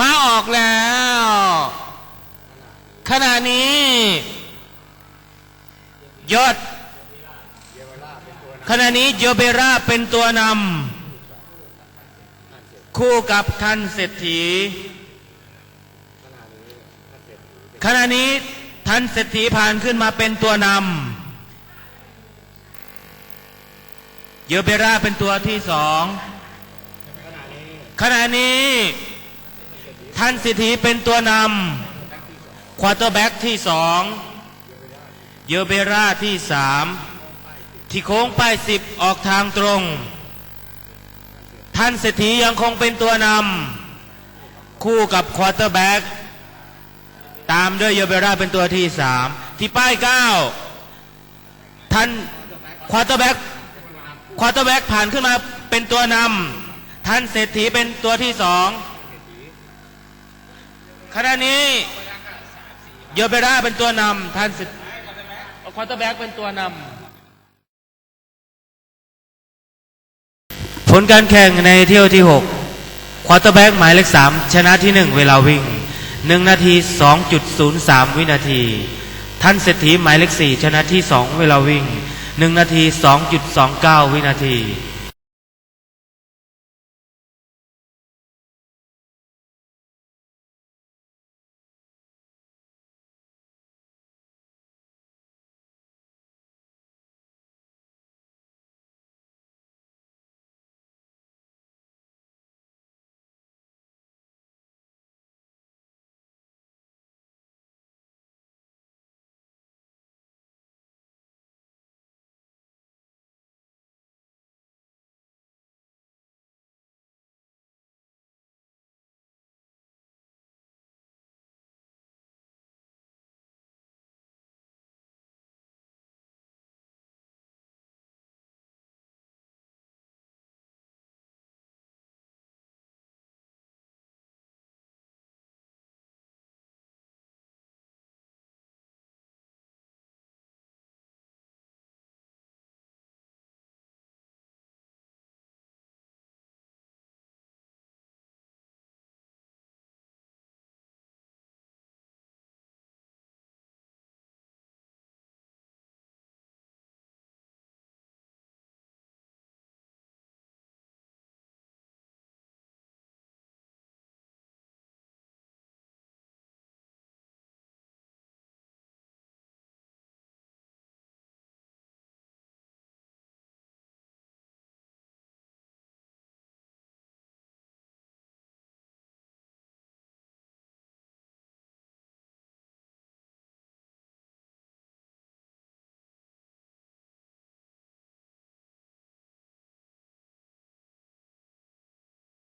มาออกแล้ว ขณะนี้ยอดขณะนี้โยเบราเป็นตัวนำคู่กับท่านเศรษฐี ขณะนี้ท่านเศรษฐีผ่านขึ้นมาเป็นตัวนำโยเบราเป็นตัวที่สองขณะนี้ ท่านเศรษฐีเป็นตัวนำควอเตอร์แบ็กที่สองโยเบราที่สามที่โค้งป้ายสิบออกทางตรง ท่านเศรษฐียังคงเป็นตัวนำคู่กับควอเตอร์แบ็กตามด้วยโยเบราเป็นตัวที่สามที่ป้ายเก้าท่านควอเตอร์แบ็กควอเตอร์แบ็กผ่านขึ้นมาเป็นตัวนำท่านเศรษฐีเป็นตัวที่สอง ขณะนี้โยเบราเป็นตัวนำท่านเศรษควอเตอร์แบ็กเป็นตัวนำผลการแข่งในเที่ยวที่ 6 ควอเตอร์แบ็กหมายเลข 3 ชนะที่ 1 เวลาวิ่ง 1 นาที 2.03 วินาที ท่านเศรษฐีหมายเลข 4 ชนะที่ 2 เวลาวิ่ง 1 นาที 2.29 วินาที